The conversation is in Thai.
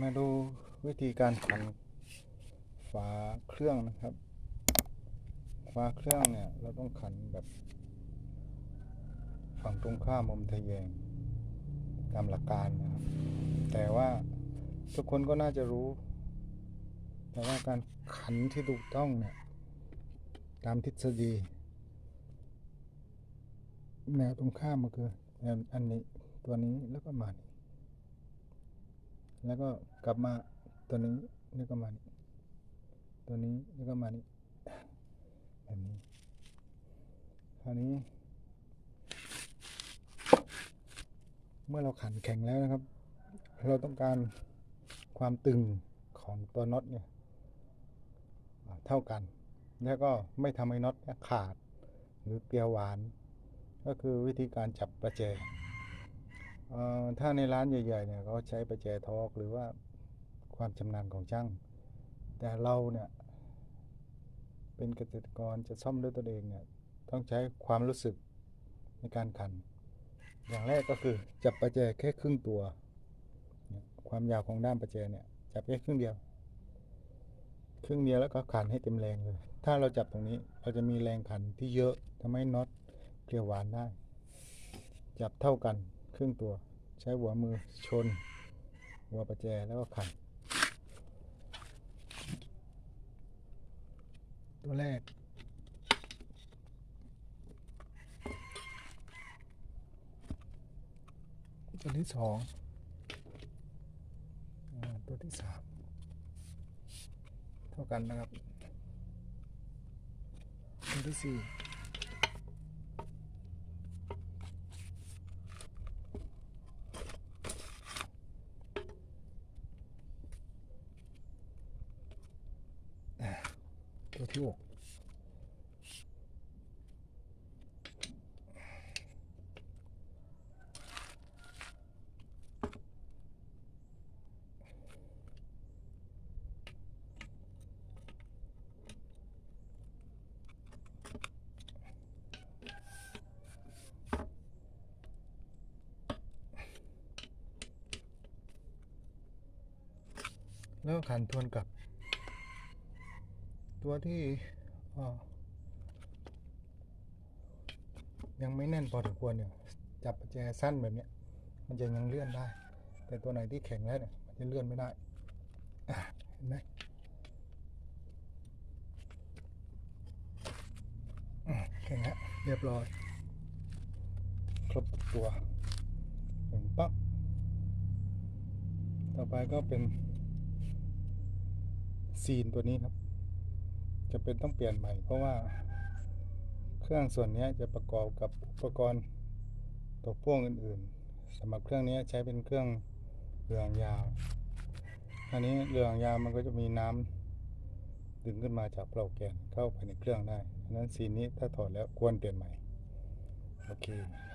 มาดูวิธีการขันฝาเครื่องนะครับ ฝาเครื่องเนี่ย เราต้องขันแบบฝั่งตรงข้ามมุมทะแยงตามหลักการนะครับ แต่ว่าทุกคนก็น่าจะรู้ แต่ว่าการขันที่ถูกต้องเนี่ยตามทฤษฎีแนวตรงข้ามมันคือแนวอันนี้ตัวนี้แล้วก็มานี่ แล้วก็กลับมาตัวนี้แล้วก็มานี่ตัวนี้แล้วก็มานี่แบบนี้คราวนี้ เมื่อเราขันแข็งแล้วนะครับ เราต้องการความตึงของตัวน็อตเนี่ยเท่ากัน แล้วก็ไม่ทำให้น็อตขาด หรือเกลียวหวาน ก็คือวิธีการจับประแจ ถ้าในร้านใหญ่ๆเนี่ยเขาใช้ประแจทอกหรือว่าความชำนาญของช่าง แต่เราเนี่ย เป็นเกษตรกรจะซ่อมด้วยตนเองเนี่ยต้องใช้ความรู้สึกในการขัน อย่างแรกก็คือจับประแจแค่ครึ่งตัว ความยาวของด้ามประแจเนี่ยจับแค่ครึ่งเดียว ครึ่งเดียวแล้วก็ขันให้เต็มแรงเลย ถ้าเราจับตรงนี้เราจะมีแรงขันที่เยอะทำให้น็อตเกลียวหวานได้ จับเท่ากัน ครึ่งตัว ใช้หัวมือชน หัวประแจแล้วก็ขันตัวแรก ตัวที่สองตัวที่สามเท่ากันนะครับตัวที่สี่อ่า ตัวที่หกแล้วขันทวนกลับ ตัวที่ยังไม่แน่นพอถึงควรเนี่ยจับประแจสั้นแบบเนี้ยมันจะยังเลื่อนได้ แต่ตัวไหนที่แข็งแล้วเนี่ยมันจะเลื่อนไม่ได้เห็นไหมแข็งแล้วเรียบร้อย ครบตัวหนึ่งปั๊บต่อไปก็เป็นซีนตัวนี้ครับ จะเป็นต้องเปลี่ยนใหม่ เพราะว่าเครื่องส่วนนี้จะประกอบกับอุปกรณ์ตัวพ่วงอื่นๆสำหรับเครื่องนี้ใช้เป็นเครื่องเรืองยาวอันนี้เรืองยาวมันก็จะมีน้ำดึงขึ้นมาจากเปล่าแกนเข้าไปในเครื่องได้ดังนั้นซีนนี้ถ้าถอดแล้วควรเปลี่ยนใหม่โอเคค